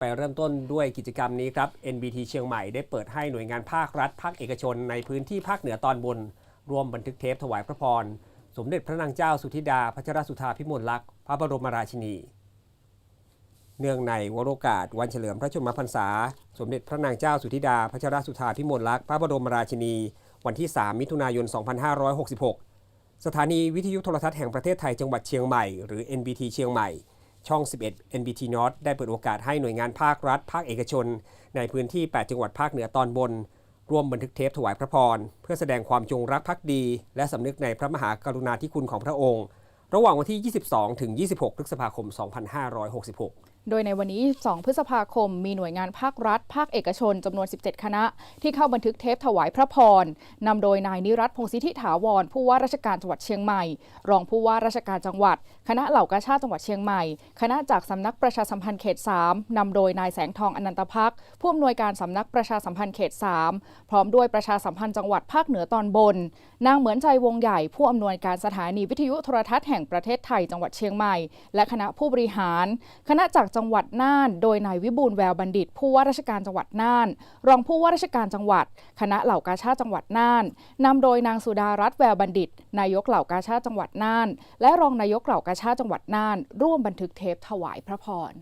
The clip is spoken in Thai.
ไปเริ่มต้นด้วยกิจกรรมนี้ครับ NBT เชียงใหม่ได้เปิดให้หน่วยงานภาครัฐ ภาคเอกชนในพื้นที่ภาคเหนือตอนบน ร่วมบันทึกเทปถวายพระพร สมเด็จพระนางเจ้าสุธิดาพัชรสุธาพิมลลักษณ์พระบรมราชินี เนื่องในวโรกาสวันเฉลิมพระชนมพรรษา สมเด็จพระนางเจ้าสุธิดาพัชรสุธาพิมลลักษณ์พระบรมราชินี วันที่ 3 มิถุนายน 2566 สถานีวิทยุโทรทัศน์แห่งประเทศไทยจังหวัดเชียงใหม่หรือ NBT เชียงใหม่ ช่อง 11 NBT North ได้เปิดโอกาสให้หน่วยงานภาครัฐ ภาคเอกชน ในพื้นที่ 8 จังหวัดภาคเหนือตอนบน ร่วมบันทึกเทปถวายพระพร เพื่อแสดงความจงรักภักดี และสำนึกในพระมหากรุณาธิคุณของพระองค์ ระหว่างวันที่ 22 ถึง 26 พฤษภาคม 2566 โดยในวันนี้ 2 พฤษภาคม มีหน่วยงานภาครัฐ ภาคเอกชนจำนวน 17 คณะ ที่เข้าบันทึกเทปถวายพระพรนำโดยนายนิรัตพงศิธิถาวร ผู้ว่าราชการจังหวัดเชียงใหม่ รองผู้ว่าราชการจังหวัด คณะเหล่ากาชาติจังหวัดเชียงใหม่ คณะจากสำนักประชาสัมพันธ์เขต 3นำโดยนายแสงทองอนันตพักผู้อำนวยการสำนักประชาสัมพันธ์เขต 3 พร้อมด้วยประชาสัมพันธ์จังหวัดภาคเหนือตอนบน นางเหมือนใจวงใหญ่ผู้อำนวยการสถานีวิทยุโทรทัศน์แห่งประเทศไทยจังหวัดเชียงใหม่ และคณะผู้บริหาร คณะจากจังหวัดน่าน โดยนายวิบูลแววบัณฑิต ผู้ว่าราชการจังหวัดน่าน รองผู้ว่าราชการจังหวัด คณะเหล่ากาชาติจังหวัดน่านนำโดยนางสุดารัตน์แววบัณฑิต นายกเหล่ากาชาติจังหวัดน่าน และรองนายกเหล่ากาชาติจังหวัดน่าน ร่วมบันทึกเทปถวายพระพร